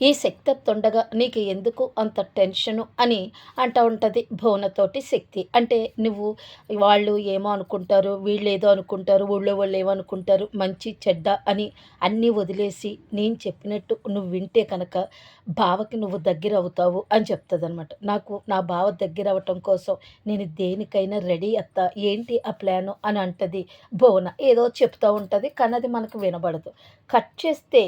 ఈ శక్తి తొండగా నీకు ఎందుకు అంత టెన్షను అని అంటూ ఉంటుంది భువనతోటి శక్తి. అంటే నువ్వు వాళ్ళు ఏమో అనుకుంటారు వీళ్ళు ఏదో అనుకుంటారు ఊళ్ళో వాళ్ళు ఏమో అనుకుంటారు మంచి చెడ్డ అని అన్నీ వదిలేసి నేను చెప్పినట్టు నువ్వు వింటే కనుక బావకి నువ్వు దగ్గర అవుతావు అని చెప్తుంది అనమాట నాకు నా బావ దగ్గర అవటం కోసం నేను దేనికైనా రెడీ అత్త ఏంటి ఆ ప్లాను అని అంటది భువన. ఏదో చెప్తూ ఉంటుంది కానీ అది మనకు వినబడదు. కట్ చేస్తే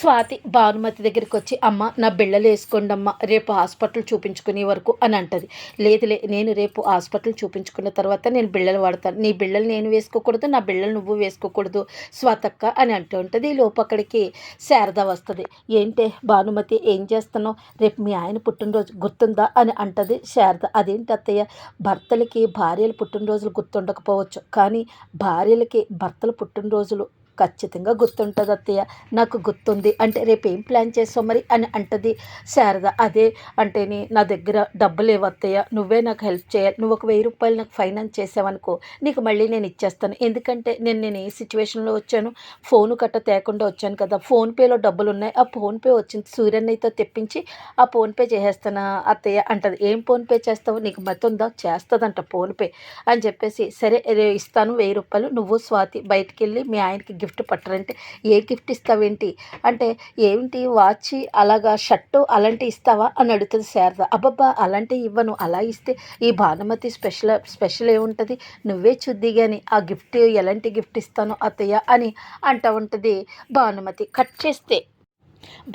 స్వాతి భానుమతి దగ్గరికి వచ్చి అమ్మ నా బిళ్ళలు వేసుకోండి అమ్మ రేపు హాస్పిటల్ చూపించుకునే వరకు అని అంటది. లేదులే నేను రేపు హాస్పిటల్ చూపించుకున్న తర్వాత నేను బిళ్ళలు వాడతాను. నీ బిళ్ళలు నేను వేసుకోకూడదు నా బిళ్ళలు నువ్వు వేసుకోకూడదు స్వాతక్క అని అంటూ ఉంటుంది. ఈ లోపు అక్కడికి శారద వస్తుంది. ఏంటే భానుమతి ఏం చేస్తున్నావు? రేపు మీ ఆయన పుట్టినరోజు గుర్తుందా? అని అంటది శారద. అదేంటి అత్తయ్య భర్తలకి భార్యలు పుట్టినరోజులు గుర్తుండకపోవచ్చు. కానీ భార్యలకి భర్తలు పుట్టినరోజులు ఖచ్చితంగా గుర్తుంటుంది అత్తయ్య. నాకు గుర్తుంది. అంటే రేపు ఏం ప్లాన్ చేసావు మరి అని అంటది శారద. అదే అంటేని నా దగ్గర డబ్బు లేవు అత్తయ్య. నువ్వే నాకు హెల్ప్ చేయాలి. నువ్వు ఒక వెయ్యి రూపాయలు నాకు ఫైనాన్స్ చేసావనుకో నీకు మళ్ళీ నేను ఇచ్చేస్తాను. ఎందుకంటే నేను నేను ఏ సిచ్యువేషన్లో వచ్చాను? ఫోను కట్ట తేకుండా వచ్చాను కదా. ఫోన్పేలో డబ్బులు ఉన్నాయి. ఆ ఫోన్పే వచ్చింది. సూర్యన్నయ్యతో తెప్పించి ఆ ఫోన్పే చేసేస్తాను అత్తయ్య? అంటది. ఏం ఫోన్పే చేస్తావు? నీకు మతి ఉందా? చేస్తుందంట ఫోన్పే అని చెప్పేసి సరే ఇస్తాను వెయ్యి రూపాయలు. నువ్వు స్వాతి బయటికి వెళ్ళి మీ ఆయనకి గిఫ్ట్ గిఫ్ట్ పట్టరంటే ఏ గిఫ్ట్ ఇస్తావేంటి? అంటే ఏమిటి వాచ్ అలాగా షర్టు అలాంటి ఇస్తావా? అని అడుగుతుంది శారద. అబ్బబ్బా అలాంటి ఇవ్వను. అలా ఇస్తే ఈ భానుమతి స్పెషల్ స్పెషల్ ఏముంటుంది? నువ్వే చూద్ది కానీ ఆ గిఫ్ట్ ఎలాంటి గిఫ్ట్ ఇస్తాను అత్తయ్య అని అంటూ ఉంటుంది భానుమతి. కట్ చేస్తే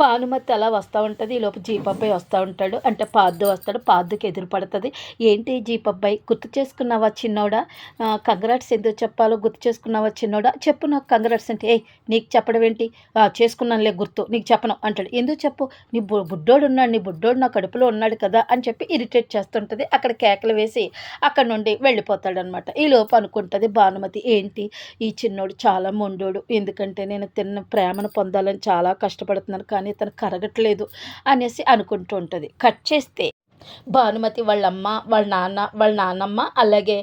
భానుమతి అలా వస్తూ ఉంటుంది ఈ లోపు వస్తూ ఉంటాడు. అంటే పాద్దు వస్తాడు పాద్దుకి ఎదురు పడుతుంది. ఏంటి జీపబ్బాయి గుర్తు చేసుకున్నావా చిన్నోడా? కంగ్రాట్స్ ఎందుకు చెప్పాలో గుర్తు చేసుకున్నావా చిన్నోడా? చెప్పు నాకు కంగ్రాట్స్ అంటే ఏయ్ నీకు చెప్పడం ఏంటి? చేసుకున్నానులే గుర్తు నీకు చెప్పను అంటాడు. ఎందుకు చెప్పు? నీ బు బుడ్డోడు ఉన్నాడు నీ బుడ్డోడు నా కడుపులో ఉన్నాడు కదా అని చెప్పి ఇరిటేట్ చేస్తుంటుంది. అక్కడ కేకలు వేసి అక్కడ నుండి వెళ్ళిపోతాడు అనమాట ఈలోపు అనుకుంటుంది భానుమతి ఏంటి? ఈ చిన్నోడు చాలా మొండోడు. ఎందుకంటే నేను తిన్న ప్రేమను పొందాలని చాలా కష్టపడుతున్నాను. కానీ తను కరగట్లేదు అనేసి అనుకుంటూ ఉంటుంది. కట్ చేస్తే భానుమతి వాళ్ళమ్మ వాళ్ళ నాన్న వాళ్ళ నాన్నమ్మ అలాగే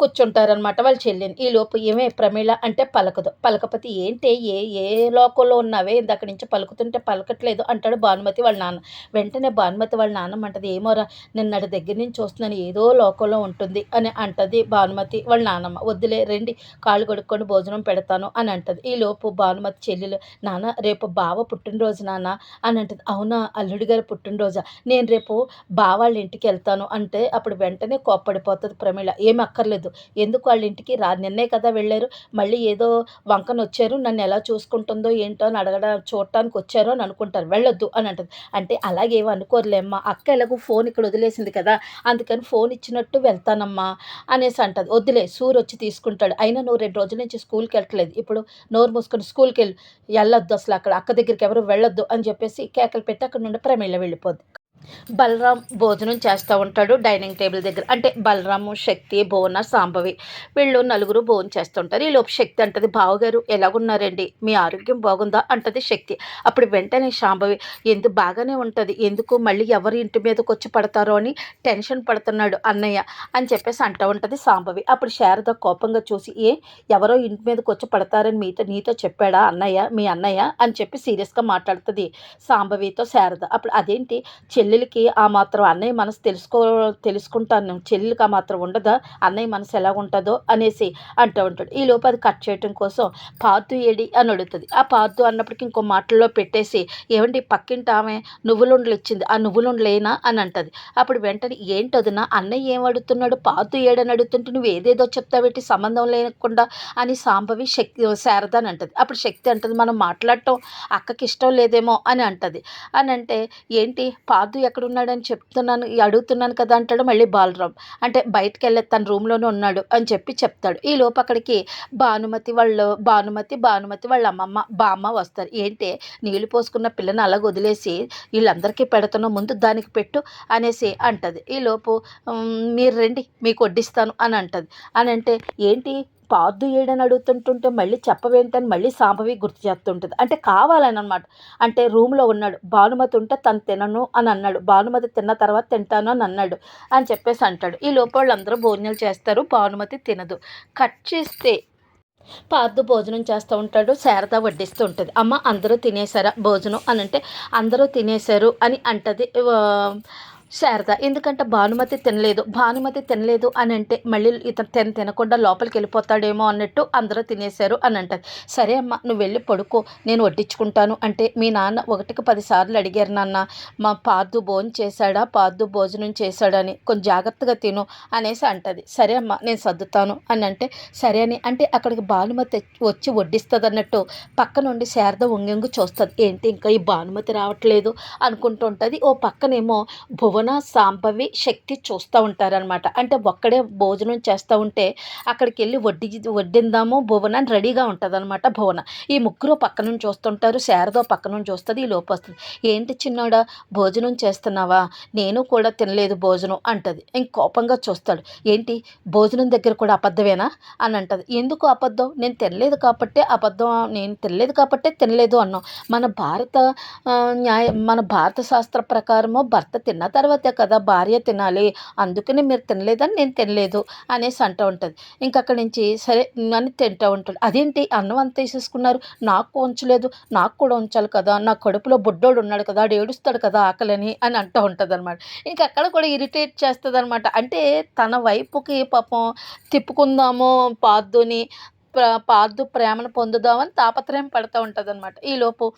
కూర్చుంటారనమాట వాళ్ళ చెల్లిని. ఈ లోపు ఏమే ప్రమీళ అంటే పలకదు. పలకపోతే ఏంటి ఏ ఏ లోకంలో ఉన్నావే? ఇందాక నుంచి పలుకుతుంటే పలకట్లేదు అంటాడు భానుమతి వాళ్ళ నాన్న. వెంటనే భానుమతి వాళ్ళ నాన్నమ్మ అంటది ఏమోరా నిన్నటి దగ్గర నుంచి చూస్తున్నాను ఏదో లోకంలో ఉంటుంది అని అంటది భానుమతి వాళ్ళ నాన్నమ్మ. వద్దులే రండి కాళ్ళు కొడుక్కొని భోజనం పెడతాను అని అంటది. ఈ లోపు భానుమతి చెల్లెలు నాన్న రేపు బావ పుట్టినరోజు నాన్న అని అంటది. అవునా అల్లుడి గారు పుట్టినరోజా? నేను రేపు బావ వాళ్ళ ఇంటికి వెళ్తాను అంటే అప్పుడు వెంటనే కోప్పడిపోతుంది ప్రమీళ ఏమి అక్కర్లేదు. ఎందుకు వాళ్ళ ఇంటికి? రా నిన్నే కదా వెళ్ళారు. మళ్ళీ ఏదో వంకన వచ్చారు. నన్ను ఎలా చూసుకుంటుందో ఏంటో అని అడగడం చూడటానికి వచ్చారో అని అనుకుంటారు. వెళ్ళొద్దు అని అంటది. అంటే అలాగేమో అనుకోరులేమ్మా అక్క ఎలాగో ఫోన్ ఇక్కడ వదిలేసింది కదా. అందుకని ఫోన్ ఇచ్చినట్టు వెళ్తానమ్మా అనేసి అంటది. వద్దులే సూర్ వచ్చి తీసుకుంటాడు. అయినా నువ్వు రెండు రోజుల నుంచి స్కూల్కి వెళ్ళట్లేదు. ఇప్పుడు నోరు మూసుకొని స్కూల్కి వెళ్ళి. వెళ్ళొద్దు అసలు అక్కడ. అక్క దగ్గరికి ఎవరు వెళ్ళొద్దు అని చెప్పేసి కేకలు పెట్టి అక్కడ నుండి ప్రమీళ వెళ్ళిపోద్ది. బలరాం భోజనం చేస్తూ ఉంటాడు డైనింగ్ టేబుల్ దగ్గర. అంటే బలరాము శక్తి భువన సాంబవి వీళ్ళు నలుగురు భోజనం చేస్తుంటారు ఈ శక్తి అంటది బావగారు ఎలాగున్నారండి? మీ ఆరోగ్యం బాగుందా? అంటది శక్తి. అప్పుడు వెంటనే సాంబవి ఎందుకు బాగానే ఉంటుంది? ఎందుకు మళ్ళీ ఎవరి ఇంటి మీదకి వచ్చి పడతారో అని టెన్షన్ పడుతున్నాడు అన్నయ్య అని చెప్పేసి అంటూ ఉంటుంది సాంబవి అప్పుడు శారద కోపంగా చూసి ఏ ఎవరో ఇంటి మీదకి వచ్చి పడతారని మీతో నీతో చెప్పాడా అన్నయ్య? మీ అన్నయ్య? అని చెప్పి సీరియస్గా మాట్లాడుతుంది సాంబవితో శారద. అప్పుడు అదేంటి? చెల్లెలికి ఆ మాత్రం అన్నయ్య మనసు తెలుసుకో తెలుసుకుంటాను. చెల్లెలికి ఆ మాత్రం ఉండదా? అన్నయ్య మనసు ఎలా ఉంటుందో అనేసి అంటూ ఉంటాడు. ఈ లోపు అది కట్ చేయటం కోసం పాతు ఏడి అని అడుగుతుంది. ఆ పాతు అన్నప్పటికీ ఇంకో మాటల్లో పెట్టేసి ఏమండి పక్కింటి ఆమె నువ్వులుండలు ఇచ్చింది. ఆ నువ్వులుండలేనా? అని అంటది. అప్పుడు వెంటనే ఏంటదినా అన్నయ్య ఏం అడుగుతున్నాడు? పాతు ఏడని అడుగుతుంటే నువ్వు ఏదేదో చెప్తావేటి సంబంధం లేకుండా అని సాంబవి శక్తి శారద అని అంటది. అప్పుడు శక్తి అంటది మనం మాట్లాడటం అక్కకి ఇష్టం లేదేమో అని అంటది. అని అంటే ఏంటి? పాదు ఎక్కడున్నాడని చెప్తున్నాను అడుగుతున్నాను కదా అంటాడు మళ్ళీ బాలరామ్ అంటే బయటకు వెళ్ళే తన రూమ్లోనే ఉన్నాడు అని చెప్పి చెప్తాడు. ఈ లోపు అక్కడికి భానుమతి వాళ్ళు భానుమతి భానుమతి వాళ్ళ అమ్మమ్మ బామ్మ వస్తారు. ఏంటి? నీళ్ళు పోసుకున్న పిల్లని అలాగ వదిలేసి వీళ్ళందరికీ పెడతాను ముందు దానికి పెట్టు అనేసి అంటది. ఈ లోపు మీరు రండి మీకు వడ్డిస్తాను అని అంటది. అని అంటే ఏంటి? పాదు ఏడని అడుగుతుంటుంటే మళ్ళీ చెప్పవేంటని మళ్ళీ సాంభవి గుర్తు చేస్తుంటుంది. అంటే కావాలని అనమాట అంటే రూమ్లో ఉన్నాడు. భానుమతి ఉంటే తను తినను అని అన్నాడు. భానుమతి తిన్న తర్వాత తింటాను అని అన్నాడు అని చెప్పేసి అంటాడు. ఈ లోపు వాళ్ళందరూ భోజనాలు చేస్తారు. భానుమతి తినదు. కట్ చేస్తే పార్దు భోజనం చేస్తూ ఉంటాడు. శారద వడ్డిస్తూ ఉంటుంది. అమ్మ అందరూ తినేసారా భోజనం అని అంటే అందరూ తినేశారు అని అంటది. శారద ఎందుకంటే భానుమతి తినలేదు. భానుమతి తినలేదు అని అంటే మళ్ళీ ఇతను తిన తినకుండా లోపలికి వెళ్ళిపోతాడేమో అన్నట్టు అందరూ తినేశారు అని అంటది సరే అమ్మ నువ్వు వెళ్ళి పడుకో నేను వడ్డించుకుంటాను. అంటే మీ నాన్న ఒకటికి పదిసార్లు అడిగారు నాన్న మా పార్దు భోజనం చేశాడా? పార్దు భోజనం చేశాడని. కొంచెం జాగ్రత్తగా తిను అనేసి అంటది. సరే అమ్మ నేను సర్దుతాను అని అంటే సరే అని. అంటే అక్కడికి భానుమతి వచ్చి వడ్డిస్తుంది అన్నట్టు పక్క నుండి శారద ఉంగంగు చూస్తుంది. ఏంటి ఇంకా ఈ భానుమతి రావట్లేదు అనుకుంటుంటుంది ఓ పక్కనేమో భువన్ సాంబవి శక్తి చూస్తూ ఉంటారనమాట అంటే ఒక్కడే భోజనం చేస్తూ ఉంటే అక్కడికి వెళ్ళి వడ్డీ వడ్డిందాము భువన రెడీగా ఉంటుంది అనమాట భువన. ఈ ముగ్గురు పక్క నుంచి చూస్తుంటారు శారదో పక్క నుంచి చూస్తుంది ఈ లోపు వస్తుంది. ఏంటి చిన్నోడా భోజనం చేస్తున్నావా? నేను కూడా తినలేదు భోజనం అంటది. ఇంక కోపంగా చూస్తాడు. ఏంటి భోజనం దగ్గర కూడా అబద్ధమేనా? అని అంటది. ఎందుకు అబద్ధం? నేను తినలేదు కాబట్టే అబద్ధం నేను తినలేదు కాబట్టే తినలేదు అన్నాం. మన భారత న్యాయ మన భారత శాస్త్ర ప్రకారము భర్త తిన్న తర్వాత తర్వాత కదా భార్య తినాలి. అందుకని మీరు తినలేదని నేను తినలేదు అనేసి అంటూ ఉంటుంది. ఇంక అక్కడి నుంచి సరే అని తింటూ ఉంటాడు అదేంటి? అన్నం అంత వేసేసుకున్నారు. నాకు ఉంచలేదు నాకు కూడా ఉంచాలి కదా. నా కడుపులో బుడ్డోడు ఉన్నాడు కదా. ఆడు ఏడుస్తాడు కదా ఆకలని అని అంటూ ఉంటుంది అనమాట ఇంక అక్కడ కూడా ఇరిటేట్ చేస్తుంది అనమాట అంటే తన వైపుకి పాపం తిప్పుకుందాము పాద్దుని ప్ర- ప్రేమను పొందుదామని తాపత్రయం పడుతూ ఉంటుంది అనమాట ఈలోపు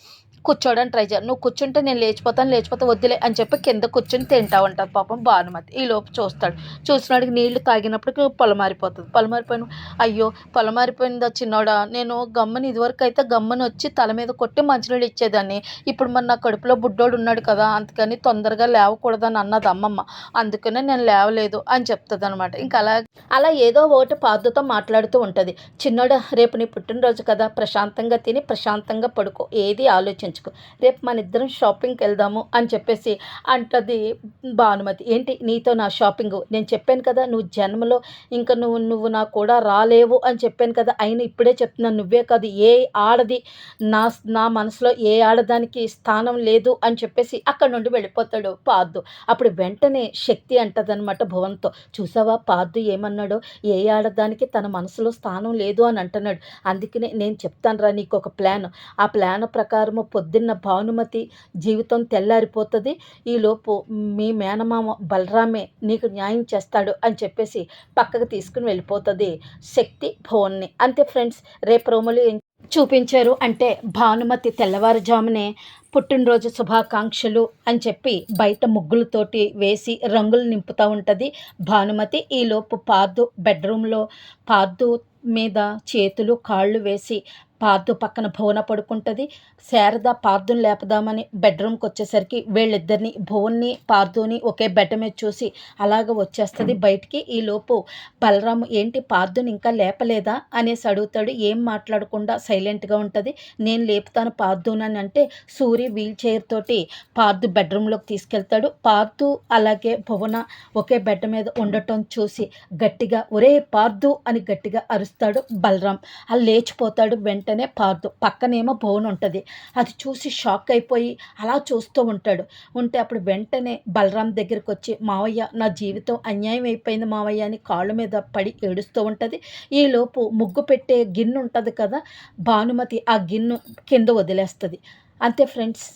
కూర్చోవడానికి ట్రై చేయాలి నువ్వు కూర్చుంటే నేను లేచిపోతాను లేచిపోతే వద్దులే అని చెప్పి కింద కూర్చుని తింటా ఉంటుంది పాపం భానుమతి. ఈ లోపు చూస్తాడు. చూసినాడికి నీళ్ళు తాగినప్పటికి పొలమారిపోతుంది. పొలమారిపోయిన అయ్యో పొలమారిపోయిందా చిన్నోడా? నేను గమ్మని ఇదివరకు అయితే గమ్మని వచ్చి తల మీద కొట్టి మంచినీళ్ళు ఇచ్చేదాన్ని. ఇప్పుడు మరి నా కడుపులో బుడ్డోడు ఉన్నాడు కదా అందుకని తొందరగా లేవకూడదని అన్నది అమ్మమ్మ. అందుకనే నేను లేవలేదు అని చెప్తుంది అనమాట ఇంకా అలా అలా ఏదో ఒకటి పాదుతో మాట్లాడుతూ ఉంటుంది. చిన్నోడా రేపు నీ పుట్టినరోజు కదా. ప్రశాంతంగా తిని ప్రశాంతంగా పడుకో. ఏది ఆలోచించుకో. రేపు మన ఇద్దరం షాపింగ్కి వెళ్దాము అని చెప్పేసి అంటది భానుమతి. ఏంటి? నీతో నా షాపింగ్? నేను చెప్పాను కదా నువ్వు జన్మలో ఇంకా నువ్వు నువ్వు నా కూడా రాలేవు అని చెప్పాను కదా అయినా ఇప్పుడే చెప్తున్నాను నువ్వే కాదు ఏ ఆడది నా నా మనసులో ఏ ఆడదానికి స్థానం లేదు అని చెప్పేసి అక్కడ నుండి వెళ్ళిపోతాడు పార్దు. అప్పుడు వెంటనే శక్తి అంటదనమాట భువన్తో చూసావా? పార్దు ఏమన్నాడో? ఏ ఆడదానికి తన మనసులో స్థానం లేదు అని అంటున్నాడు. అందుకనే నేను చెప్తాను రా నీకు ఒక ప్లాన్. ఆ ప్లాన్ ప్రకారము పొద్దున్న భానుమతి జీవితం తెల్లారిపోతుంది. ఈలోపు మీ మేనమామ బలరామే నీకు న్యాయం చేస్తాడు అని చెప్పేసి పక్కకు తీసుకుని వెళ్ళిపోతుంది శక్తి భువన్ని. అంతే ఫ్రెండ్స్ రేపు రోములు చూపించారు అంటే భానుమతి తెల్లవారుజామునే పుట్టినరోజు శుభాకాంక్షలు అని చెప్పి బయట ముగ్గులతోటి వేసి రంగులు నింపుతూ ఉంటుంది భానుమతి. ఈలోపు పార్దు బెడ్రూమ్లో పార్దు మీద చేతులు కాళ్ళు వేసి పార్థు పక్కన భువన పడుకుంటుంది. శారద పార్థుని లేపదామని బెడ్రూమ్కి వచ్చేసరికి వీళ్ళిద్దరిని భువన్ని పార్థుని ఒకే బెడ్ మీద చూసి అలాగ వచ్చేస్తుంది బయటికి. ఈలోపు బలరాము ఏంటి పార్థుని ఇంకా లేపలేదా? అనేసి అడుగుతాడు. ఏం మాట్లాడకుండా సైలెంట్గా ఉంటుంది. నేను లేపుతాను పార్దునని అంటే సూరి వీల్ చైర్ తోటి పార్థు బెడ్రూమ్లోకి తీసుకెళ్తాడు. పార్థు అలాగే భువన ఒకే బెడ్ మీద ఉండటం చూసి గట్టిగా ఒరే పార్థు అని గట్టిగా అరుస్తాడు బలరాం. అలా లేచిపోతాడు వెంట వెంటనే పార్దు. పక్కనేమో బోన్ ఉంటుంది. అది చూసి షాక్ అయిపోయి అలా చూస్తూ ఉంటాడు. ఉంటే అప్పుడు వెంటనే బలరాం దగ్గరికి వచ్చి మావయ్య నా జీవితం అన్యాయం అయిపోయింది మావయ్య అని కాళ్ళ మీద పడి ఏడుస్తూ ఉంటుంది. ఈలోపు ముగ్గు పెట్టే గిన్నె ఉంటుంది కదా భానుమతి ఆ గిన్నె కింద వదిలేస్తుంది. అంతే ఫ్రెండ్స్.